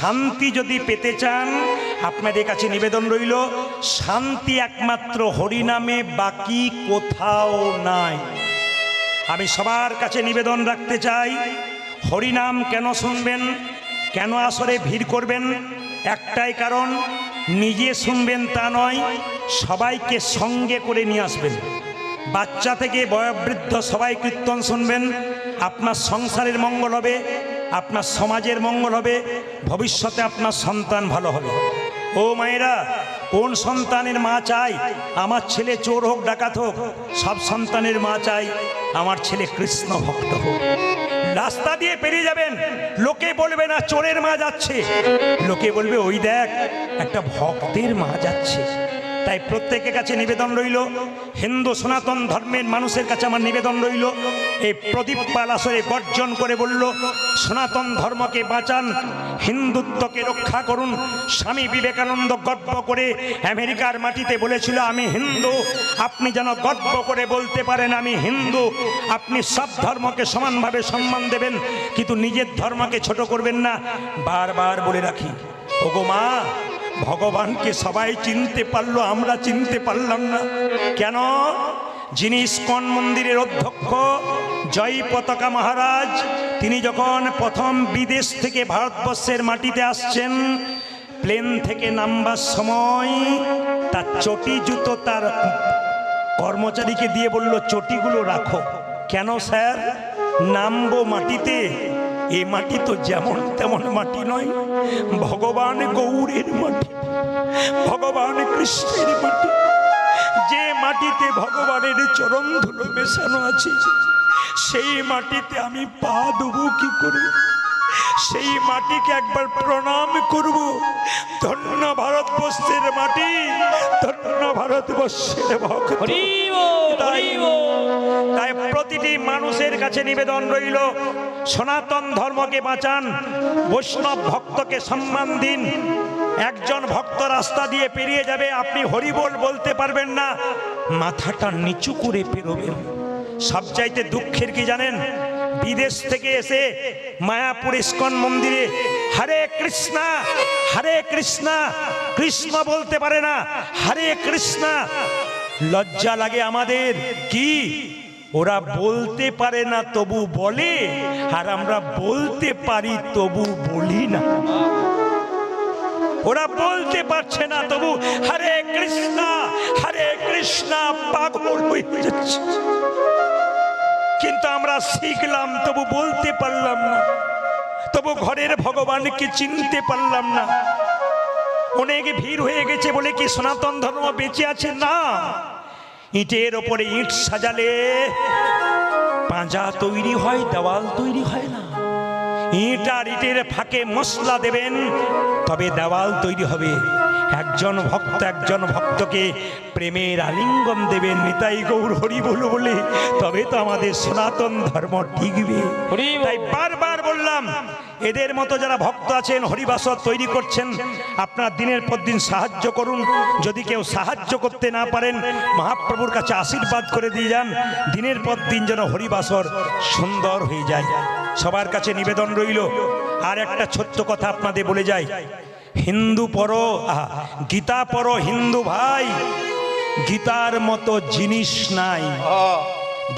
শান্তি যদি পেতে চান, আপনাদের কাছে নিবেদন রইল, শান্তি একমাত্র হরিনামে বাকি কোথাও নাই। আমি সবার কাছে নিবেদন রাখতে চাই, হরিনাম কেন শুনবেন, কেন আসরে ভিড় করবেন? একটাই কারণ, নিজে শুনবেন তা নয়, সবাইকে সঙ্গে করে নিয়ে আসবেন। বাচ্চা থেকে বয়োবৃদ্ধ সবাই কীর্তন শুনবেন, আপনার সংসারের মঙ্গল হবে আপনার সমাজের মঙ্গল হবে, ভবিষ্যতে আপনার সন্তান ভালো হবে। ও মায়েরা, কোন সন্তানের মা চাই? আমার ছেলে চোর হোক, ডাকাত হোক, সব সন্তানের মা চাই। আমার ছেলে কৃষ্ণ ভক্ত হোক। রাস্তা দিয়ে পেরিয়ে যাবেন, লোকে বলবে না, চোরের মা যাচ্ছে। লোকে বলবে, ওই দেখ, একটা ভক্তের মা যাচ্ছে। তাই প্রত্যেকের কাছে নিবেদন রইল। হিন্দু সনাতন ধর্মের মানুষের কাছে আমার নিবেদন রইল। এই প্রদীপ পাল আসরে গর্জন করে বলল, সনাতন ধর্মকে বাঁচান, হিন্দুত্বকে রক্ষা করুন। স্বামী বিবেকানন্দ গর্ব করে আমেরিকার মাটিতে বলেছিল, আমি হিন্দু, আপনি যেন গর্ব করে বলতে পারেন, আমি হিন্দু। আপনি সব ধর্মকে সমানভাবে সম্মান দেবেন, কিন্তু নিজের ধর্মকে ছোট করবেন না। বারবার বলে রাখি, ওগো মা ভগবানকে সবাই চিনতে পারল, আমরা চিনতে পারলাম না। কেন? যিনি ইস্কন মন্দিরের অধ্যক্ষ, জয় পতাকা মহারাজ, তিনি যখন প্রথম বিদেশ থেকে ভারতবর্ষের মাটিতে আসছেন, প্লেন থেকে নামবার সময় তার চটি জুতো তার কর্মচারীকে দিয়ে বলল, চটিগুলো রাখো। কেন স্যার? নামবো মাটিতে? এ মাটি তো যেমন তেমন মাটি নয়, ভগবান গৌরের মাটি। ভগবান কৃষ্ণের মাটি। যে মাটিতে ভগবানের চরণ ধুলো মেশানো আছে সেই মাটিতে আমি পা দেবো কি করে? সেই মাটিকে একবার প্রণাম করব। ধন্য ভারতবর্ষের মাটি ধন্য ভারতবর্ষের ভক্ত। তাই তাই প্রতিটি মানুষের কাছে নিবেদন রইল সনাতন ধর্মকে বাঁচান বৈষ্ণব ভক্তকে সম্মান দিন। রাস্তা দিয়ে পেরিয়ে যাবে, আপনি হরিবোল বলতে পারবেন না। মাথাটা নিচু করে পেরোবেন। সবচাইতে দুঃখের কি জানেন? বিদেশ থেকে এসে মায়াপুর ইস্কন মন্দিরে হরে কৃষ্ণা হরে কৃষ্ণা, কৃষ্ণ বলতে পারে না, হরে কৃষ্ণা। লজ্জা লাগে আমাদের, কি? ওরা বলতে পারে না, তবু বলে। আর আমরা বলতে পারি, তবু বলি না। ওরা বলতে পারছে না, তবু হরে কৃষ্ণ হরে কৃষ্ণ, পাগল হয়ে যাচ্ছে। কিন্তু আমরা শিখলাম, তবু বলতে পারলাম না। তবু ঘরের ভগবানকে চিনতে পারলাম না। অনেক ভিড় হয়ে গেছে বলে কি সনাতন ধর্ম বেঁচে আছে? না। ইটের ওপরে ইট সাজালে পাঁজা তৈরি হয়, দেওয়াল তৈরি হয় না। ইট ইটের ফাঁকে মশলা দেবেন তবে দেওয়াল তৈরি হবে। একজন ভক্ত একজন ভক্তকে প্রেমের আলিঙ্গন দেবেন। নিতাই গৌর হরি বলো বলে তবে তো আমাদের সনাতন ধর্ম টিকবে হরি তাই বারবার বললাম এদের মতো যারা ভক্ত আছেন হরিবাসর তৈরি করছেন আপনার দিনের পর দিন সাহায্য করুন। যদি কেউ সাহায্য করতে না পারেন মহাপ্রভুর কাছে আশীর্বাদ করে দিয়ে যান। দিনের পর দিন যেন হরিবাসর সুন্দর হয়ে যায়। সবার কাছে নিবেদন রইল। আর একটা ছোট্ট কথা আপনাদের বলে যাই। হিন্দু আহা, গীতা পড়ো হিন্দু ভাই। গীতার মতো জিনিস নাই।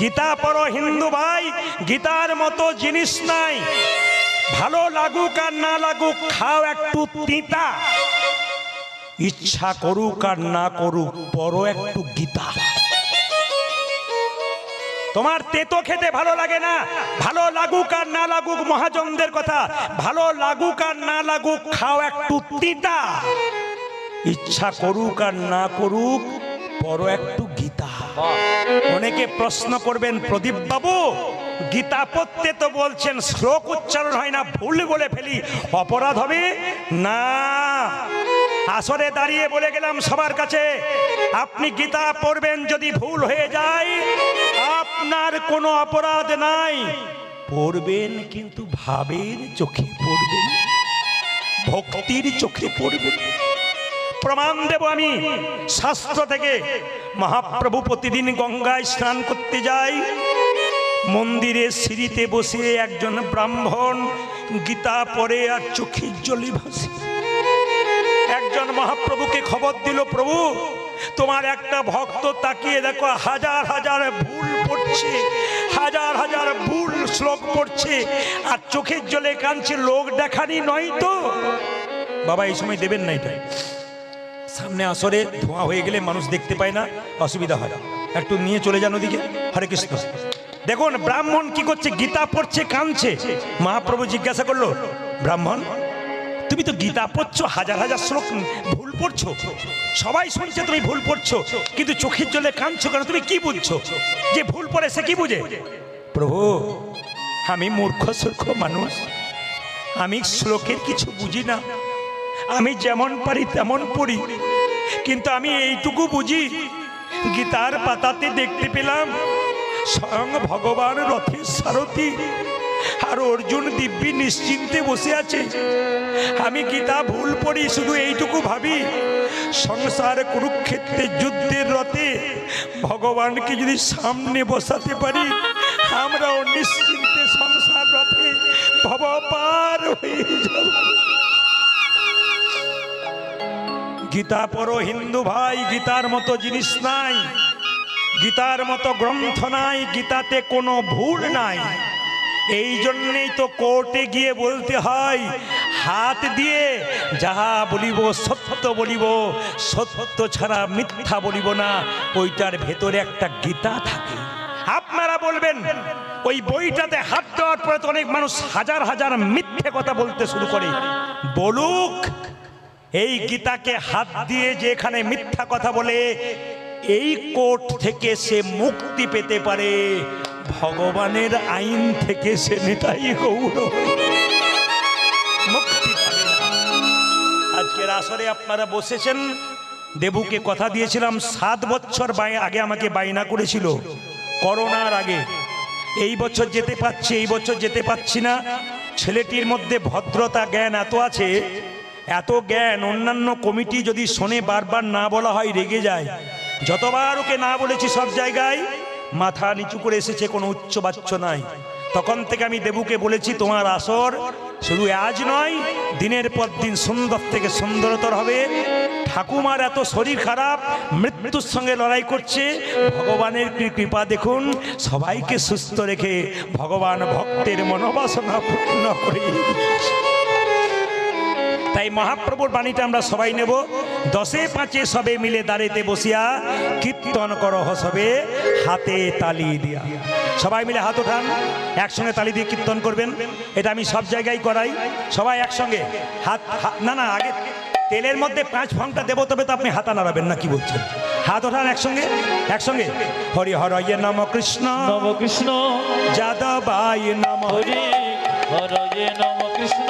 গীতা পড়ো হিন্দু ভাই গীতার মতো জিনিস নাই। ভালো লাগুক আর না লাগুক খাও একটু তিতা। ইচ্ছা করুক আর না করুক পড়ো একটু গীতা। তোমার তেতো খেতে ভালো লাগে না? ভালো লাগুক আর না লাগুক মহাজনদের কথা। ভালো লাগুক আর না লাগুক, খাও একটু তিতা ইচ্ছা করুক আর না করুক, পড়ো একটু গীতা। অনেকে প্রশ্ন করবেন, প্রদীপ বাবু, গীতা পড়তে তো বলছেন, শ্লোক উচ্চারণ হয় না, ভুল বলে ফেলি। অপরাধ হবে? না। আসরে দাঁড়িয়ে বলে গেলাম সবার কাছে, আপনি গীতা পড়বেন যদি ভুল হয়ে যায় আপনার কোনো অপরাধ নাই। পড়বেন কিন্তু ভাবের চোখে পড়বেন। ভক্তির চোখে পড়বেন। প্রমাণ দেব আমি, শাস্ত্র থেকে। মহাপ্রভু প্রতিদিন গঙ্গায় স্নান করতে যায়। মন্দিরে সিঁড়িতে বসে একজন ব্রাহ্মণ গীতা পরে আর চোখের জলি ভাসে। একজন মহাপ্রভুকে খবর দিল, প্রভু, তোমার একটা ভক্ত তাকিয়ে দেখো, হাজার হাজার ভুল পড়ছে, হাজার হাজার ভুল শ্লোক পড়ছে, আর চোখের জলে কাঁদছে, লোক দেখানি নয় তো। বাবা, এই সময় দেবেন না এটা। সামনে আসরে ধোঁয়া হয়ে গেলে মানুষ দেখতে পায় না, অসুবিধা হয় একটু নিয়ে চলে যান ওদিকে, হরে কৃষ্ণ। দেখুন, ব্রাহ্মণ কি করছে? গীতা পড়ছে, কাঁদছে। মহাপ্রভু জিজ্ঞাসা করল, ব্রাহ্মণ তুমি তো গীতা পড়ছো, হাজার হাজার শ্লোক ভুল পড়ছো। সবাই শুনছে তুমি ভুল পড়ছো, কিন্তু চোখের জলে কাঁদছো কেন? তুমি কি বুঝছ? যে ভুল পড়ে সে কি বুঝে? প্রভু, আমি মূর্খ, সূর্খ মানুষ। আমি শ্লোকের কিছু বুঝি না। আমি যেমন পারি তেমন পড়ি। কিন্তু আমি এইটুকু বুঝি, গীতার পাতাতে দেখতে পেলাম, স্বয়ং ভগবান রথের সারথী। আর অর্জুন দিব্যি নিশ্চিন্তে বসে আছে। আমি গীতা ভুল পড়ি? শুধু এইটুকু ভাবি। সংসার কুরুক্ষেত্রে যুদ্ধের রথে ভগবানকে যদি সামনে বসাতে পারি, আমরাও নিশ্চিন্তে সংসার রথে ভব পার হয়ে যাব। গীতা পড়ো হিন্দু ভাই, গীতার মতো জিনিস নাই। গীতার মতো গ্রন্থ নাই, গীতাতে কোনো ভুল নাই। এই জন্যেই তো কোর্টে গিয়ে বলতে হয়, হাত দিয়ে যাহা বলিব সত্য বলিব, সত্য ছাড়া মিথ্যা বলিব না, ওইটার ভেতরে একটা গীতা থাকে। আপনারা বলবেন, ওই বইটাতে হাত দেওয়ার পরে তো অনেক মানুষ হাজার হাজার মিথ্যে কথা বলতে শুরু করে। বলুক, এই গীতাকে হাত দিয়ে যে এখানে মিথ্যা কথা বলে, এই কোর্ট থেকে সে মুক্তি পেতে পারে। ভগবানের আইন থেকে সে নিতাই গৌর। আজকের আসরে আপনারা বসেছেন। দেবুকে কথা দিয়েছিলাম, সাত বছর আগে আমাকে বাইনা করেছিল। করোনার আগে। এই বছর যেতে পারছি এই বছর যেতে পারছি না। ছেলেটির মধ্যে ভদ্রতা, জ্ঞান এত আছে। এত জ্ঞান, অন্যান্য কমিটি যদি শোনে, বারবার না বলা হয়, রেগে যায়। যতবার ওকে না বলেছি সব জায়গায় মাথা নিচু করে এসেছে, কোনো উচ্চ বাচ্চ নাই। তখন থেকে আমি দেবুকে বলেছি, তোমার আসর শুধু আজ নয়, দিনের পর দিন সুন্দর থেকে সুন্দরতর হবে। ঠাকুমার এত শরীর খারাপ, মৃত্যুর সঙ্গে লড়াই করছে। ভগবানের কৃপা দেখুন, সবাইকে সুস্থ রেখে ভগবান ভক্তের মনোবাসনা পূর্ণ করে তাই মহাপ্রভুর বাণীটা আমরা সবাই নেব। দশে পাঁচে সবে মিলে দাঁড়িতে বসিয়া কীর্তন কর হসবে হাতে তালি দিয়া। সবাই মিলে হাত ওঠান একসঙ্গে তালি দিয়ে কীর্তন করবেন। এটা আমি সব জায়গায় করাই। সবাই একসঙ্গে হাত না না আগে তেলের মধ্যে পাঁচ ফংটা দেবো তবে তো আপনি হাতা নাড়াবেন না কি বলছেন? হাত ওঠান একসঙ্গে একসঙ্গে। হরি হর ইয়ে নম কৃষ্ণ। নম কৃষ্ণ। যাদবায় নম। হরে হরয়ে নম কৃষ্ণ।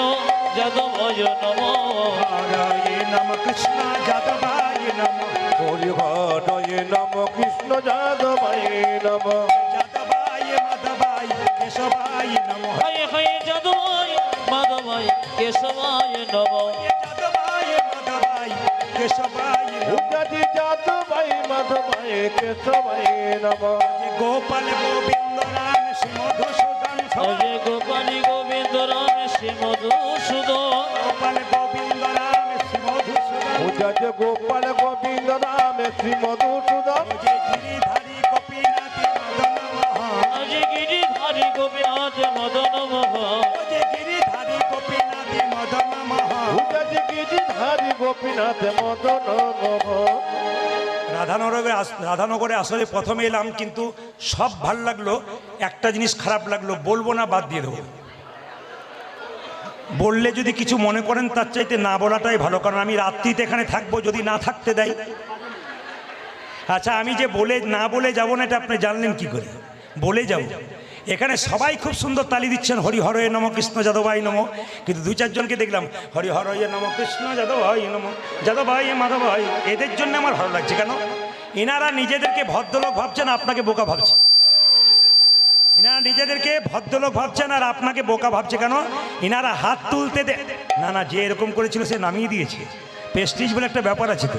হরয়ে নম কৃষ্ণ যাদবায় নম হরি হরয়ে নম কৃষ্ণ যাদবায় নম যাদবায় মাধবায় কেশবায় নম। হয়ে হয়ে যাদবয় মাধবয় কেশবায় নম। যাদবায় মাধবায় কেশবায় নম। উজাতি যাদবায় মাধবায় কেশবায় নম। গোপাল গোবিন্দ রাম শ্রী মধুসূদন হরে গোপালী গোবিন্দ রাম গোপাল গোবিন্দ রাম শ্রী মধুসূদন গোপাল গোবিন্দ রাম শ্রী গিরিধারী গোপীনাথ মদন মোহন। গিরিধারী গোপীনাথ মদন মোহন। গিরিধারী গোপীনাথ মদন মোহন। গিরিধারী গোপীনাথ মদন মোহন। রাধানগরে রাধানগরে আসলে প্রথমে এলাম কিন্তু সব ভালো লাগল একটা জিনিস খারাপ লাগল বলব না বাদ দিয়ে দেবো। বললে যদি কিছু মনে করেন, তার চাইতে না বলাটাই ভালো, কারণ আমি রাত্রিতে এখানে থাকব, যদি না থাকতে দেয়। আচ্ছা আমি যে বলে, না বলে যাব না, এটা আপনি জানলেন কি করে? বলে যাব। এখানে সবাই খুব সুন্দর তালি দিচ্ছেন হরি হরয়ে নম কৃষ্ণ যাদব যাদবাই নম। কিন্তু দু চারজনকে দেখলাম হরি হরয়ে নম কৃষ্ণ যাদব যাদবাই নম যাদবাই মাধবাই এদের জন্য আমার ভালো লাগছে কেন? এনারা নিজেদেরকে ভদ্রলোক ভাবছেন, আপনাকে বোকা ভাবছে। নিজেদেরকে ভদ্রলোক ভাবছেন আর আপনাকে বোকা ভাবছে কেন? ইনারা হাত তুলতে দে না না, যে এরকম করেছিল সে নামিয়ে দিয়েছে। পেস্টিজ বলে একটা ব্যাপার আছে তো।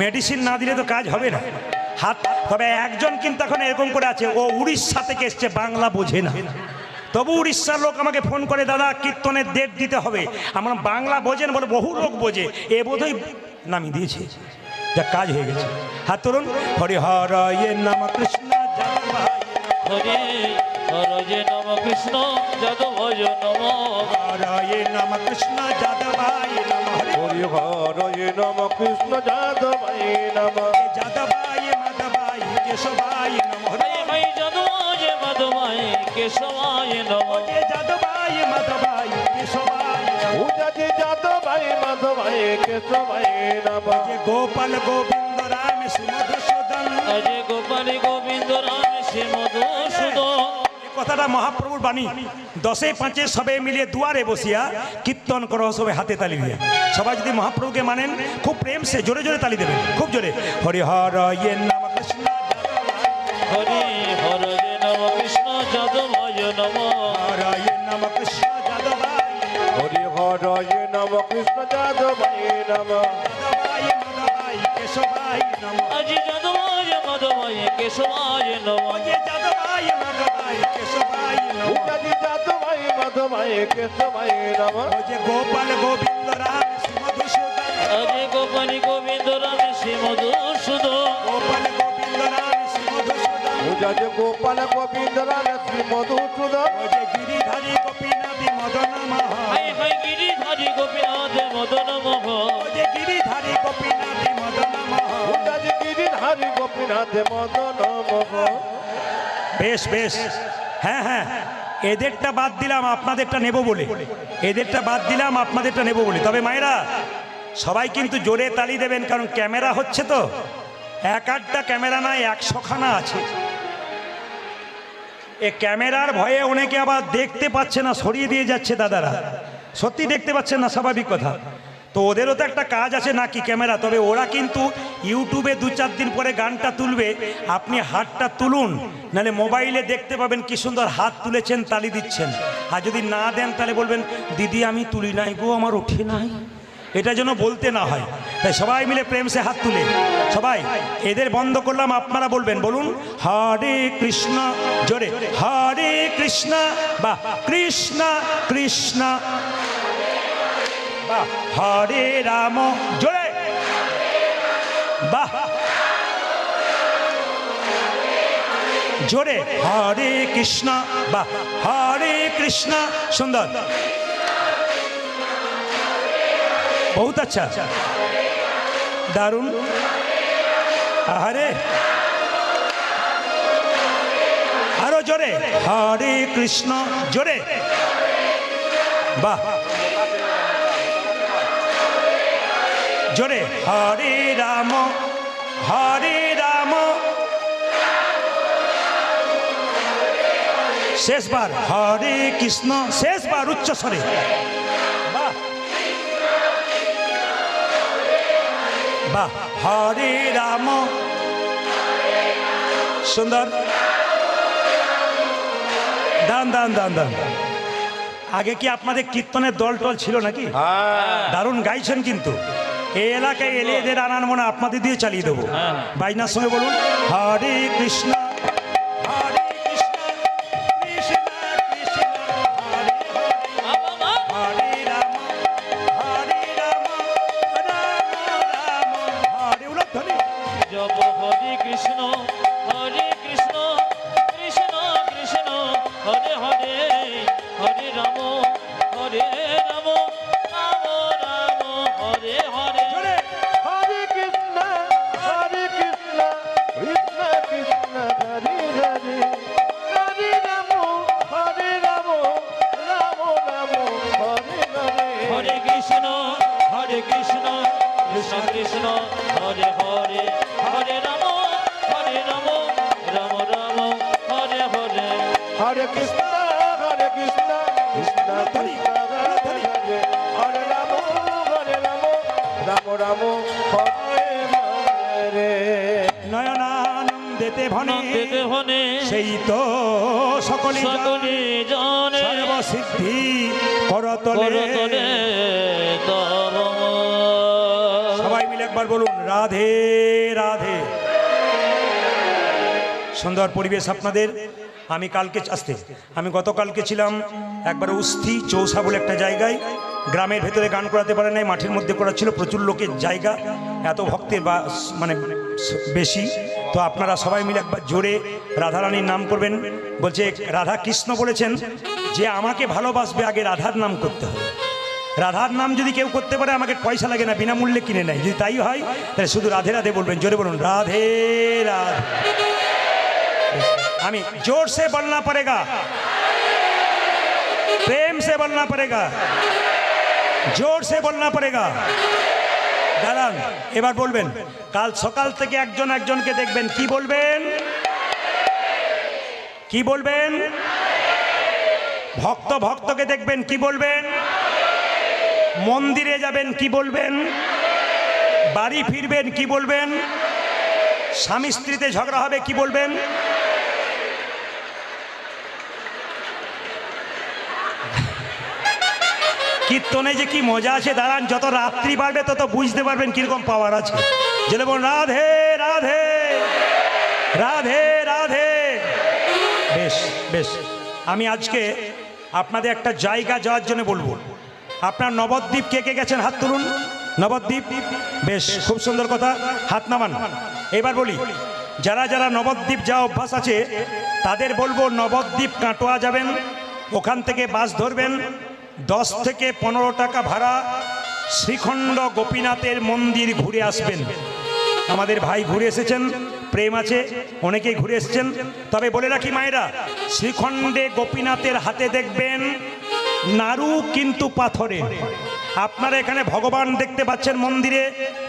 মেডিসিন না দিলে তো কাজ হবে না। হাত তবে একজন কিন্তু এখন এরকম করে আছে, ও উড়িষ্যা থেকে এসছে, বাংলা বোঝে না। তবু উড়িষ্যার লোক আমাকে ফোন করে, দাদা, কীর্তনের ডেট দিতে হবে। আমার বাংলা বোঝেন বলে বহু লোক বোঝে। এ বোধহয় নামিয়ে দিয়েছে। যা কাজ হয়ে গেছে। হাত তুলুন। হরি হর ইয়ে নাম কৃষ্ণ হরে হর যে নম কৃষ্ণ যাদব নম হর ইয়ে নাম কৃষ্ণ যাদবায় নম হরি হরি হর এ নম কৃষ্ণ যাদবাই নম যাদবায় মাধবায় কেশবায় নম হরি হরে ভাই যাদবায় মাধবায় কেশবায় নম যে যাদবায় মাধবায় কেশবায় নম উজাজি যাদবাই মাধবাই কেশবাই নম যে গোপাল গোবিন্দ রাম শ্রী মধুসূদন কথাটা মহাপ্রভুর বাণী। দশে পাঁচে সবে মিলিয়ে দুয়ারে বসিয়া কীর্তন করো সবে হাতে তালি দিয়ে। সবাই যদি মহাপ্রভুকে মানেন খুব প্রেম সে জোরে জোরে তালি দেবেন খুব জোরে। হরি হর ইয়ে নাম কৃষ্ণ হরে হর যে নম কৃষ্ণ যাদবায় নম। ইয়ে নাম কৃষ্ণ যাদবায় হরি হর এ নম কৃষ্ণ নম। কেশবায় নম। আজি যাদবায় মাধবায় কেশবায় নম। যাদবায় মাধবায় গোপাল গোবিন্দ রাম শ্রী মধুসূদন অজে গোপাল গোবিন্দ রাম শ্রী মধুসূদন গোপাল গোবিন্দ রাম শ্রী মধুসূদন উজাজি গোপাল গোবিন্দ রাম শ্রী মধুসূদন যে গিরিধারী গোপীনাথী মদন মহা হাই হাই গিরিধারী গোপীনাথ মদন মোহ যে গিরিধারী গোপীনাথী মদন মহা উজাজি গিরিধারী গোপীনাথ মদন মোহ বেশ বেশ। হ্যাঁ হ্যাঁ। এদেরটা বাদ দিলাম, আপনাদেরটা নেব বলে। এদেরটা বাদ দিলাম, আপনাদেরটা নেব বলে। তবে মায়েরা, সবাই কিন্তু জোরে তালি দেবেন, কারণ ক্যামেরা হচ্ছে তো। এক আধটা ক্যামেরা নাই, একশোখানা আছে। এ ক্যামেরার ভয়ে অনেকে আবার দেখতে পাচ্ছে না, সরিয়ে দিয়ে যাচ্ছে দাদারা। সত্যি দেখতে পাচ্ছেন না, স্বাভাবিক কথা। তো ওদেরও তো একটা কাজ আছে নাকি ক্যামেরা? তবে ওরা কিন্তু ইউটিউবে দু চার দিন পরে গানটা তুলবে। আপনি হাতটা তুলুন, নাহলে মোবাইলে দেখতে পাবেন কি সুন্দর হাত তুলেছেন, তালি দিচ্ছেন। আর যদি না দেন, তাহলে বলবেন, দিদি, আমি তুলি নাই গো, আমার ওঠে নাই। এটা যেন বলতে না হয়। তাই সবাই মিলে প্রেম সে হাত তুলে। সবাই, এদের বন্ধ করলাম, আপনারা বলবেন, বলুন, হরে কৃষ্ণ। জোরে, হরে কৃষ্ণ। বা কৃষ্ণ কৃষ্ণ। হরে রাম। জোরে। বাহ। জোরে। হরে কৃষ্ণ। বা হরে কৃষ্ণ। সুন্দর। বহুত আচ্ছা। দারুণ। আরে আরও জোরে। হরে কৃষ্ণ। জোরে। বাহ। জোরে। হরে রাম হরে রাম। শেষবার হরে কৃষ্ণ শেষবার উচ্চ স্বরে। বাহ। বাহ। হরে রাম। সুন্দর। দান দান দান দান। আগে কি আপনাদের কীর্তনের দল টল ছিল নাকি? হ্যাঁ। দারুণ গাইছেন কিন্তু। এই এলাকায় এলে এদের আনার মনে আপনাদের দিয়ে চালিয়ে দেবো হ্যাঁ। বাইনার সঙ্গে বলুন হরে কৃষ্ণ ভনে সেই তো সকলে সকলে জানে। সর্বসিদ্ধি করতলে। করতলে সবাই মিলে একবার বলুন রাধে রাধে। সুন্দর পরিবেশ আপনাদের। আমি কালকে আসতে আমি গতকালকে ছিলাম একবার উস্থি চৌসা বলে একটা জায়গায়। গ্রামের ভেতরে গান করাতে পারে নাই মাঠের মধ্যে করা ছিল প্রচুর লোকের জায়গা। এত ভক্তের বা মানে বেশি। তো আপনারা সবাই মিলে একবার জোরে রাধারানীর নাম করবেন বলছে রাধা কৃষ্ণ বলেছেন যে আমাকে ভালোবাসবে আগে রাধার নাম করতে হবে রাধার নাম যদি কেউ করতে পারে আমাকে পয়সা লাগে না বিনামূল্যে কিনে নেয় যদি তাই হয় তাহলে শুধু রাধে রাধে বলবেন জোরে বলুন রাধে রাধে আমি जोर से बोलना पड़ेगा प्रेम से बोलना पड़ेगा जोर से बोलना पड़ेगा দাঁড়ান, এবার বলবেন, কাল সকাল থেকে একজন একজনকে দেখবেন, কি বলবেন? কি বলবেন? ভক্ত ভক্তকে দেখবেন, কি বলবেন? মন্দিরে যাবেন, কি বলবেন? বাড়ি ফিরবেন, কি বলবেন? স্বামী স্ত্রীতে ঝগড়া হবে, কি বলবেন? কীর্তনে যে কি মজা আছে, দাঁড়ান, যত রাত্রি বাড়বে তত বুঝতে পারবেন কীরকম পাওয়ার আছে। যেন বলুন, রাধে রাধে রাধে রাধে। বেশ বেশ। আমি আজকে আপনাদের একটা জায়গা যাওয়ার জন্য বলব। আপনার নবদ্বীপ কে কে গেছেন হাত তুলুন? নবদ্বীপ? বেশ, খুব সুন্দর কথা, হাত নামান। এবার বলি, যারা যারা নবদ্বীপ যাওয়া অভ্যাস আছে, তাদের বলব, নবদ্বীপ কাটোয়া যাবেন, ওখান থেকে বাস ধরবেন দশ থেকে পনেরো টাকা ভাড়া শ্রীখণ্ড গোপীনাথের মন্দির ঘুরে আসবেন। আমাদের ভাই ঘুরে এসেছেন, প্রেম আছে, অনেকেই ঘুরে এসেছেন। তবে বলে রাখি মায়েরা, শ্রীখণ্ডে গোপীনাথের হাতে দেখবেন নারু কিন্তু পাথরে। আপনারা এখানে ভগবান দেখতে পাচ্ছেন মন্দিরে।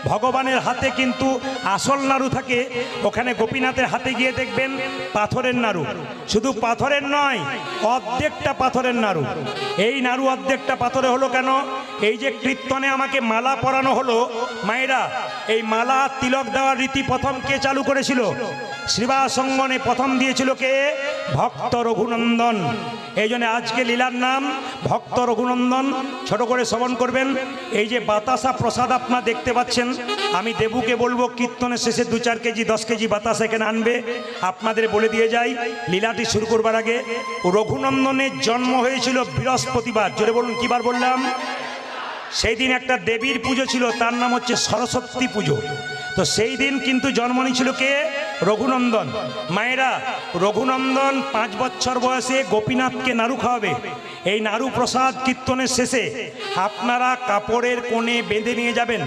ভগবানের হাতে কিন্তু আসল নাড়ু থাকে। ওখানে গোপীনাথের হাতে গিয়ে দেখবেন পাথরের নাড়ু। শুধু পাথরের নয়, অর্ধেকটা পাথরের নাড়ু। এই নাড়ু অর্ধেকটা পাথরে হলো কেন? এই যে কীর্তনে আমাকে মালা পরানো হলো, মায়েরা, এই মালা তিলক দেওয়ার রীতি প্রথম কে চালু করেছিল? শ্রীবাসঙ্গনে প্রথম দিয়েছিল কে? ভক্ত রঘুনন্দন। এই জন্য আজকে লীলার নাম ভক্ত রঘুনন্দন। ছোট করে শ্রবণ করবেন। এই যে বাতাসা প্রসাদ আপনারা দেখতে পাচ্ছেন, আমি দেবুকে বলব কীর্তনের শেষে দু চার কেজি, দশ কেজি বাতাসা এখানে আনবে। আপনাদের বলে দিয়ে যাই, লীলাটি শুরু করবার আগে রঘুনন্দনের জন্ম হয়েছিল বৃহস্পতিবার। জোরে বলুন, কিবার বললাম? সেই দিন একটা দেবীর পুজো ছিল, তার নাম হচ্ছে সরস্বতী পুজো। তো সেই দিন কিন্তু জন্ম নিয়েছিল কে? রঘুনন্দন। মায়েরা, রঘুনন্দন পাঁচ বছর বয়সে গোপীনাথকে নাড়ু খাওয়াবে। এই নাড়ু প্রসাদ কীর্তনের শেষে আপনারা কাপড়ের কোণে বেঁধে নিয়ে যাবেন।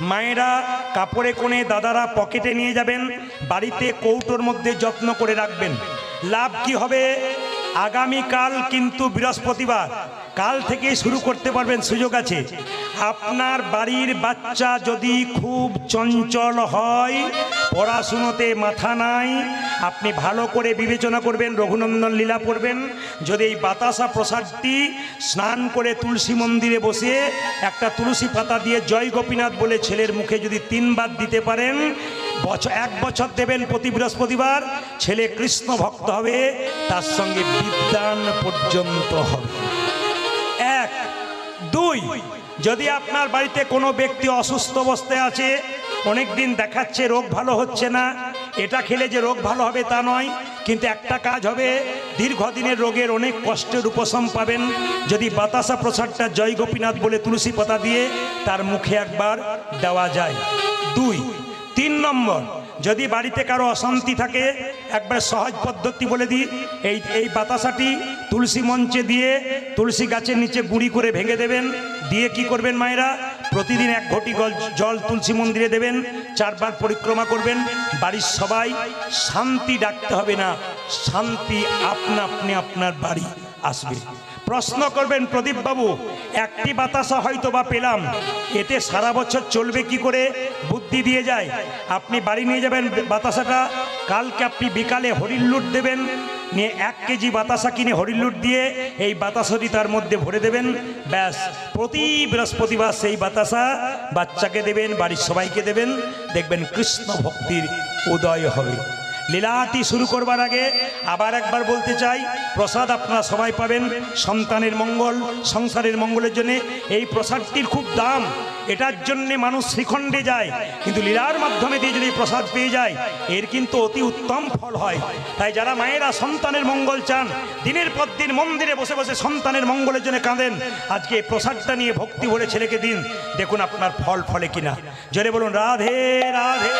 মায়েরা কাপড়ে কোণে দাদারা পকেটে নিয়ে যাবেন। বাড়িতে কৌটোর মধ্যে যত্ন করে রাখবেন। লাভ কি হবে? আগামীকাল কিন্তু বৃহস্পতিবার। কাল থেকে শুরু করতে পারবেন সুযোগ আছে। আপনার বাড়ির বাচ্চা যদি খুব চঞ্চল হয়, পড়াশুনোতে মাথা নাই, আপনি ভালো করে বিবেচনা করবেন, রঘুনন্দন লীলা পড়বেন। যদি এই বাতাসা প্রসাদটি স্নান করে তুলসী মন্দিরে বসে একটা তুলসী পাতা দিয়ে জয় গোপীনাথ বলে ছেলের মুখে যদি তিনবার দিতে পারেন বছর এক বছর দেবেন প্রতি বৃহস্পতিবার। ছেলে কৃষ্ণ ভক্ত হবে, তার সঙ্গে বিদ্যান পর্যন্ত হবে। এক, দুই, যদি আপনার বাড়িতে কোনো ব্যক্তি অসুস্থ অবস্থায় আছে অনেক দিন দেখাচ্ছে, রোগ ভালো হচ্ছে না, এটা খেলে যে রোগ ভালো হবে তা নয়, কিন্তু একটা কাজ হবে, দীর্ঘদিনের রোগের অনেক কষ্টের উপশম পাবেন। যদি বাতাসা প্রসাদটা জয় গোপীনাথ বলে তুলসী পাতা দিয়ে তার মুখে একবার দেওয়া যায়। দুই তিন নম্বর, যদি বাড়িতে কারও অশান্তি থাকে, একবার সহজ পদ্ধতি বলে দিই, এই এই বাতাসাটি তুলসী মঞ্চে দিয়ে তুলসী গাছের নিচে গুঁড়ি করে ভেঙে দেবেন। দিয়ে কি করবেন মায়েরা? প্রতিদিন এক ঘটি জল তুলসী মন্দিরে দেবেন, চারবার পরিক্রমা করবেন। বাড়ির সবাই, শান্তি ডাকতে হবে না, শান্তি আপনা আপনি আপনার বাড়ি আসবে। প্রশ্ন করবেন প্রদীপ বাবু একটি বাতাসা হয়তো বা পেলাম, এতে সারা বছর চলবে কি করে বুদ্ধি দিয়ে যায়? আপনি বাড়ি নিয়ে যাবেন বাতাসাটা, কালকে আপনি বিকালে হরিল্লুট দেবেন, নিয়ে এক কেজি বাতাসা কিনে হরিল্লুট দিয়ে এই বাতাসাটি তার মধ্যে ভরে দেবেন, ব্যাস। প্রতি বৃহস্পতিবার সেই বাতাসা বাচ্চাকে দেবেন, বাড়ির সবাইকে দেবেন, দেখবেন কৃষ্ণ ভক্তির উদয় হবে। লীলাটি শুরু করবার আগে আবার একবার বলতে চাই, প্রসাদ আপনারা সবাই পাবেন, সন্তানের মঙ্গল, সংসারের মঙ্গলের জন্য। এই প্রসাদটির খুব দাম, এটার জন্য মানুষ শ্রীখণ্ডে যায়, কিন্তু লীলার মাধ্যমে দিয়ে যদি প্রসাদ পেয়ে যায়, এর কিন্তু অতি উত্তম ফল হয়। তাই যারা মায়েরা সন্তানের মঙ্গল চান, দিনের পর দিন মন্দিরে বসে বসে সন্তানের মঙ্গলের জন্য কাঁদেন। আজকে এই প্রসাদটা নিয়ে ভক্তি ভরে ছেলেকে দিন, দেখুন আপনার ফল ফলে কিনা। জোরে বলুন, রাধে রাধে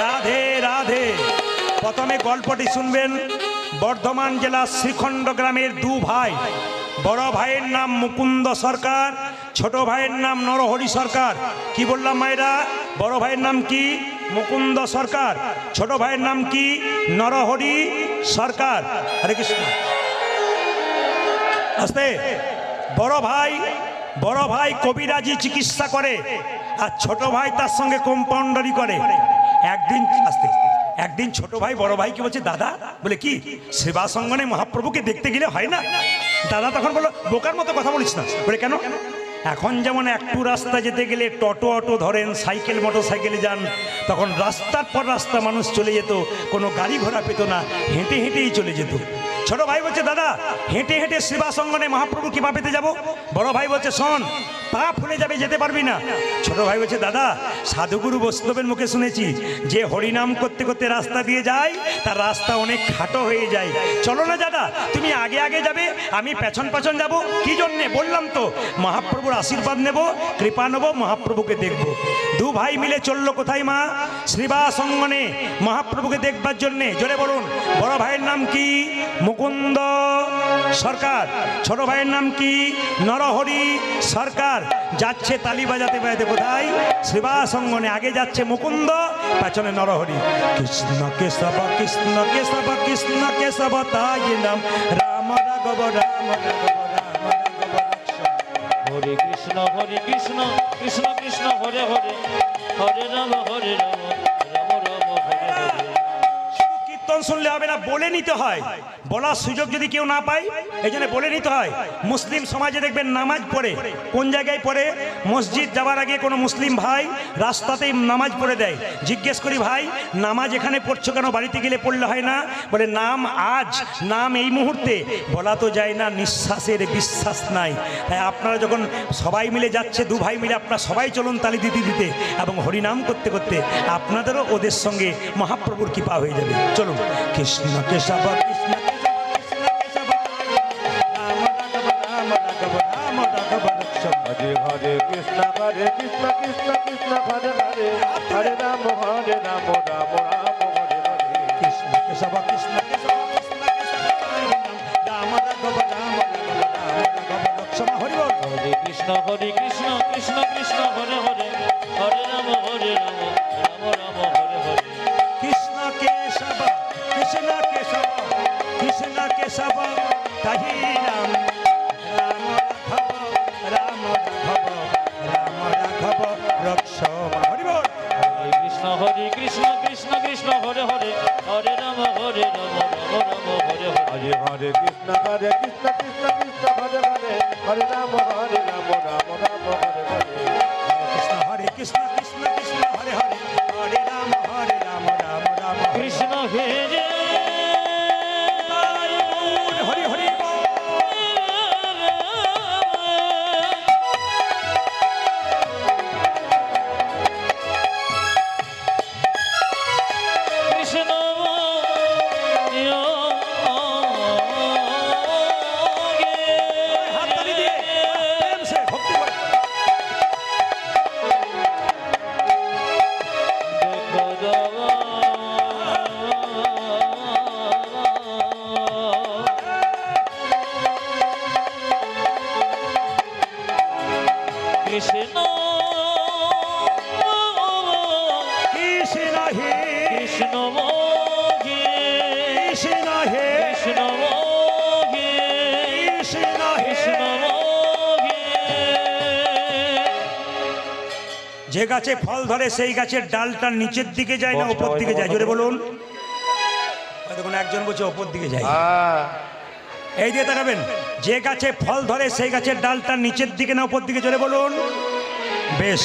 রাধে রাধে। প্রথমে গল্পটি শুনবেন বর্ধমান জেলার শ্রীখণ্ড গ্রামের দু ভাই। বড় ভাইয়ের নাম মুকুন্দ সরকার, ছোট ভাইয়ের নাম নরহরি সরকার। কি বললাম মায়েরা? বড় ভাইয়ের নাম কি? মুকুন্দ সরকার। ছোট ভাইয়ের নাম কি? নরহরি সরকার। হরে কৃষ্ণ। আস্তে বড় ভাই বড় ভাই কবিরাজি চিকিৎসা করে, আর ছোট ভাই তার সঙ্গে কম্পাউন্ডারি করে। একদিন আস্তে। একদিন ছোট ভাই, বড় ভাইকে বলছে, দাদা, বলে, কি? সেবা সঙ্গনে মহাপ্রভুকে দেখতে গেলে হয় না? দাদা তখন বলল, বোকার মতো কথা বলিস না। বলে, কেন? এখন যেমন একটু রাস্তা যেতে গেলে টোটো অটো ধরেন, সাইকেল মোটর সাইকেলে যান, তখন রাস্তার পর রাস্তা মানুষ চলে যেত, কোনো গাড়ি ঘোড়া পেত না, হেঁটে হেঁটেই চলে যেত। ছোট ভাই বলছে, দাদা, হেঁটে হেঁটে সেবা সঙ্গনে মহাপ্রভু কিবা পেতে যাব? বড় ভাই বলছে, শোন পা ফুলে যাবে, যেতে পারবি না। ছোট ভাই বলছে, দাদা, সাধুগুরু বৈষ্ণবের মুখে শুনেছি, যে হরিনাম করতে করতে রাস্তা দিয়ে যায়, তার রাস্তা অনেক খাটো হয়ে যায়। চলো না দাদা, তুমি আগে আগে যাবে, আমি পেছন পেছন যাব। কি জন্যে? বললাম তো, মহাপ্রভুর আশীর্বাদ নেব, কৃপা নেব, মহাপ্রভুকে দেখব। দু ভাই মিলে চলল কোথায় মা? শ্রীবাস অঙ্গনে মহাপ্রভুকে দেখবার জন্যে। জোরে বলুন, বড় ভাইয়ের নাম কি? মুকুন্দ। সরকার ছোট ভাইয়ের নাম কি নরহরি সরকার যাচ্ছে তালি বাজাতে বাজাতে কোথায় শ্রীবাস অঙ্গনে আগে যাচ্ছে মুকুন্দ পেছনে নরহরি কৃষ্ণ কেশব কৃষ্ণ কেশব কৃষ্ণ কেশব তাই নাম রাম রাঘব রাম। হরে কৃষ্ণ হরে কৃষ্ণ কৃষ্ণ কৃষ্ণ হরে হরে হরে রাম হরে রাম কীর্তন শুনলে হবে না, বলে নিতে হয়। বলার সুযোগ যদি কেউ না পায়, এই জন্য বলে নিতে হয়। মুসলিম সমাজে দেখবেন নামাজ পড়ে, কোন জায়গায় পড়ে? মসজিদ যাওয়ার আগে কোনো মুসলিম ভাই রাস্তাতেই নামাজ পড়ে দেয়। জিজ্ঞেস করি, ভাই, নামাজ এখানে পড়ছো কেন? বাড়িতে গেলে পড়লে হয় না? বলে, নাম আজ, নাম এই মুহূর্তে। বলা তো যায় না, নিঃশ্বাসের বিশ্বাস নাই। তাই আপনারা যখন সবাই মিলে যাচ্ছে, দু ভাই মিলে আপনারা সবাই চলুন তালি দিতে দিতে এবং হরিনাম করতে করতে আপনাদেরও ওদের সঙ্গে মহাপ্রভুর কৃপা হয়ে যাবে। চলুন। কৃষ্ণ কেশব কৃষ্ণ কৃষ্ণ। হরে হরে কৃষ্ণ হরে কৃষ্ণ কৃষ্ণ কৃষ্ণ হরে হরে হরে রাম হরে রাম রাম রাম হরে হরে কৃষ্ণ কেশব কৃষ্ণ কেশব কৃষ্ণ কেশব, রাম রাঘব রাম রাঘব। হরি হরে কৃষ্ণ হরে কৃষ্ণ কৃষ্ণ কৃষ্ণ হরে হরে হরে রাম হরে রাম রাম রাম হরে হরে কৃষ্ণ কৃষ্ণ কেশব কৃষ্ণ কেশব তাহি রাম রাম রাঘব রাম রাঘব রাম রাঘব রক্ষম। হরি বল। হরে কৃষ্ণ হরে কৃষ্ণ কৃষ্ণ কৃষ্ণ হরে হরে হরে রাম হরে রাম রাম রাম হরে হরে। হরে হরে কৃষ্ণ হরে কৃষ্ণ কৃষ্ণ কৃষ্ণ হরে হরে হরে রাম হরে রাম রাম রাম হরে হরে। কৃষ্ণ হে যে গাছে ফল ধরে সেই গাছের ডালটা নিচের দিকে যায় না উপর দিকে যায়? জোরে বলুন। দেখুন একজন বলছে ওপর দিকে যায়। হ্যাঁ এই দিয়ে তাকাবেন। যে গাছে ফল ধরে সেই গাছের ডালটা নিচের দিকে না উপর দিকে? জোরে বলুন। বেশ।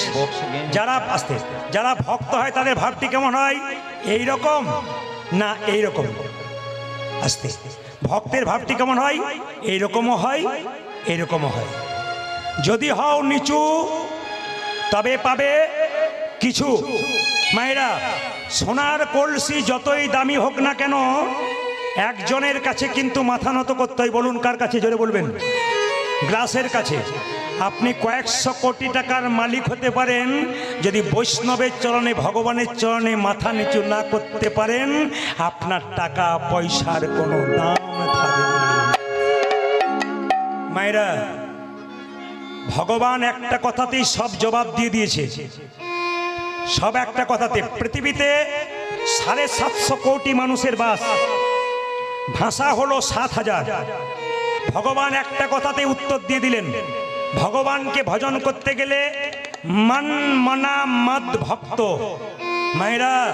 যারা আসতে যারা ভক্ত হয় তাদের ভাবটি কেমন হয়? এই রকম না এই রকম আস্তে। ভক্তের ভাবটি কেমন হয়? এইরকমও হয় এইরকমও হয়। যদি হও নিচু তবে পাবে কিছু। মায়েরা, সোনার কলসি যতই দামি হোক না কেন, একজনের কাছে কিন্তু মাথা নত করতে হয়। বলুন, কার কাছে? জোরে বলবেন। গ্লাসের কাছে। আপনি কয়েকশো কোটি টাকার মালিক হতে পারেন, যদি বৈষ্ণবের চরণে, ভগবানের চরণে মাথা নিচু না করতে পারেন, আপনার টাকা, পয়সার কোনো দাম থাকবে। মায়েরা ভগবান একটা কথাতেই সব জবাব দিয়ে দিয়েছে। সব একটা কথাতে, পৃথিবীতে সাড়ে সাতশো কোটি মানুষের বাস। ভাষা হলো সাত হাজার। ভগবান একটা কথাতে উত্তর দিয়ে দিলেন। ভগবানকে ভজন করতে গেলে মান মনা মদ ভক্ত। মায়েরা,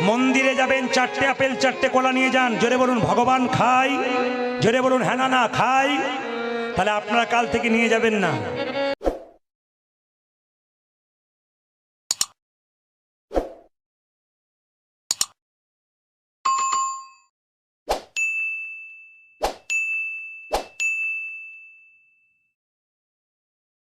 মন্দিরে যাবেন, চারটে আপেল, চারটে কলা নিয়ে যান। জোরে বলুন, ভগবান খাই। জোরে বলুন হ্যাঁ না না খাই। তাহলে আপনারা কাল থেকে নিয়ে যাবেন না।